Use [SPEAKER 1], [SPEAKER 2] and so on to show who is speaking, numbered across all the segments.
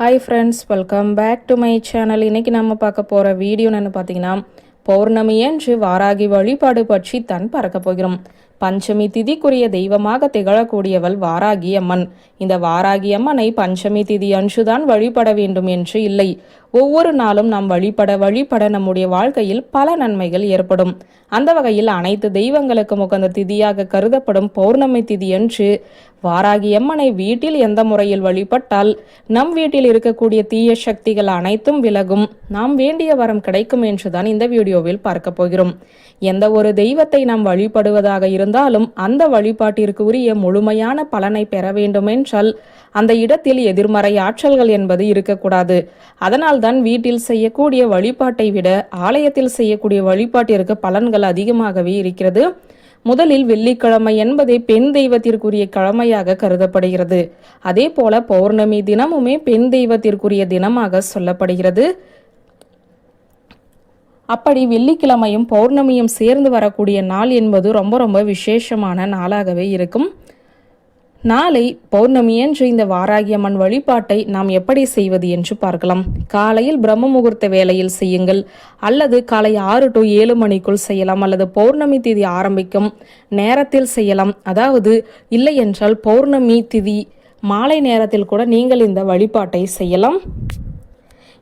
[SPEAKER 1] Hi friends welcome back to my channel இன்னைக்கு நம்ம பார்க்க போகிற வீடியோ என்னன்னு பார்த்தீங்கன்னா பௌர்ணமி என்று வாராகி வழிபாடு பற்றி தான் பறக்க போகிறோம். பஞ்சமி திதிக்குரிய தெய்வமாக திகழக்கூடியவள் வாராகி அம்மன். இந்த வாராகி அம்மனை பஞ்சமி திதி அன்றுதான் வழிபட வேண்டும் என்று இல்லை. ஒவ்வொரு நாளும் நாம் வழிபட வழிபட நம்முடைய வாழ்க்கையில் பல நன்மைகள் ஏற்படும். அந்த வகையில் அனைத்து தெய்வங்களுக்கும் உகந்த திதியாக கருதப்படும் பௌர்ணமி திதி வாராகி அம்மனை வீட்டில் எந்த முறையில் வழிபட்டால் நம் வீட்டில் இருக்கக்கூடிய தீய சக்திகள் அனைத்தும் விலகும். நாம் வேண்டிய வரம் கிடைக்கும் என்றுதான் இந்த வீடியோவில் பார்க்க போகிறோம். எந்த ஒரு தெய்வத்தை நாம் வழிபடுவதாக இருந்தாலும் அந்த வழிபாட்டிற்கு உரிய முழுமையான பலனை பெற வேண்டும் என்றால் அந்த இடத்தில் எதிர்மறை ஆற்றல்கள் என்பது இருக்கக்கூடாது. அதனால் அதனால்தான் வீட்டில் செய்யக்கூடிய வழிபாட்டை விட ஆலயத்தில் செய்யக்கூடிய வழிபாட்டிற்கு பலன்கள் அதிகமாகவே இருக்கிறது. முதலில் வெள்ளிக்கிழமை என்பதே பெண் தெய்வத்திற்குரிய கிழமையாக கருதப்படுகிறது. அதே போல பௌர்ணமி தினமுமே பெண் தெய்வத்திற்குரிய தினமாக சொல்லப்படுகிறது. அப்படி வெள்ளிக்கிழமையும் பௌர்ணமியும் சேர்ந்து வரக்கூடிய நாள் என்பது ரொம்ப ரொம்ப விசேஷமான நாளாகவே இருக்கும். நாளை பௌர்ணமி என்று இந்த வாராகியம்மன் வழிபாட்டை நாம் எப்படி செய்வது என்று பார்க்கலாம். காலையில் பிரம்ம முகூர்த்த வேளையில் செய்யுங்கள். அல்லது காலை ஆறு டு ஏழு மணிக்குள் செய்யலாம். அல்லது பௌர்ணமி திதி ஆரம்பிக்கும் நேரத்தில் செய்யலாம். அதாவது இல்லை என்றால் பௌர்ணமி திதி மாலை நேரத்தில் கூட நீங்கள் இந்த வழிபாட்டை செய்யலாம்.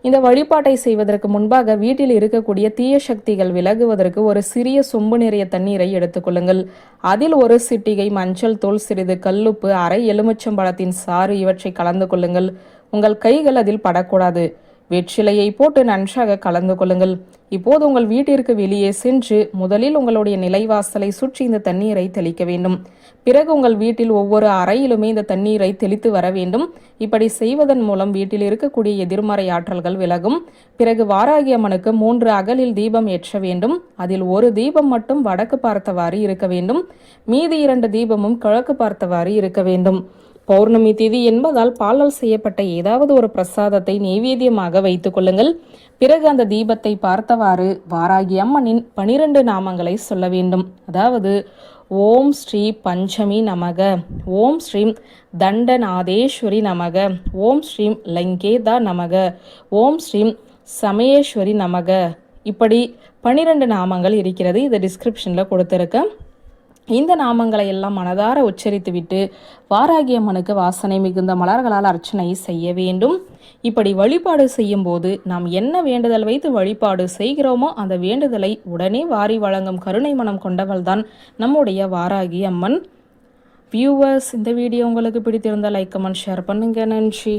[SPEAKER 1] இந்த வழிபாட்டை செய்வதற்கு முன்பாக வீட்டில் இருக்கக்கூடிய தீய சக்திகள் விலகுவதற்கு ஒரு சிறிய சொம்பு நிறைய தண்ணீரை எடுத்துக்கொள்ளுங்கள் அதில் ஒரு சிட்டிகை மஞ்சள் தூள் சிறிது கல்லுப்பு அரை எலுமிச்சம்பழத்தின் சாறு இவற்றை கலந்து கொள்ளுங்கள். உங்கள் கைகள் அதில் படக்கூடாது. வெற்றிலையை போட்டு நன்றாக கலந்து கொள்ளுங்கள். இப்போது உங்கள் வீட்டிற்கு வெளியே சென்று முதலில் உங்களுடைய நிலைவாசலை சுற்றி இந்த தண்ணீரை தெளிக்க வேண்டும். பிறகு உங்கள் வீட்டில் ஒவ்வொரு அறையிலுமே இந்த தண்ணீரை தெளித்து வர வேண்டும். இப்படி செய்வதன் மூலம் வீட்டில் இருக்கக்கூடிய எதிர்மறை ஆற்றல்கள் விலகும். பிறகு வாராகி அம்மனுக்கு மூன்று அகலில் தீபம் ஏற்ற வேண்டும். அதில் ஒரு தீபம் மட்டும் வடக்கு பார்த்தவாறு இருக்க வேண்டும். மீதி இரண்டு தீபமும் கிழக்கு பார்த்தவாறு இருக்க வேண்டும். பௌர்ணமி திதி என்பதால் பாலால் செய்யப்பட்ட ஏதாவது ஒரு பிரசாதத்தை நெய்வேத்தியமாக வைத்துக் கொள்ளுங்கள். பிறகு அந்த தீபத்தை பார்த்தவாறு வாராகி அம்மனின் பனிரெண்டு நாமங்களை சொல்ல வேண்டும். அதாவது ஓம் ஸ்ரீ பஞ்சமி நமக ஓம் ஸ்ரீம் தண்டநாதேஸ்வரி நமக ஓம் ஸ்ரீம் லங்கேதா நமக ஓம் ஸ்ரீம் சமயேஸ்வரி நமக. இப்படி பனிரெண்டு நாமங்கள் இருக்கிறது இதை டிஸ்கிரிப்ஷனில் கொடுத்துருக்கேன். இந்த நாமங்களை எல்லாம் மனதார உச்சரித்துவிட்டு வாராகியம்மனுக்கு வாசனை மிகுந்த மலர்களால் அர்ச்சனை செய்ய வேண்டும். இப்படி வழிபாடு செய்யும் போது நாம் என்ன வேண்டுதல் வைத்து வழிபாடு செய்கிறோமோ அந்த வேண்டுதலை உடனே வாரி வழங்கும் கருணை மனம் கொண்டவள் தான் நம்முடைய வாராகி அம்மன். வியூவர்ஸ் இந்த வீடியோ உங்களுக்கு பிடித்திருந்தால் லைக் கமெண்ட் ஷேர் பண்ணுங்க. நன்றி.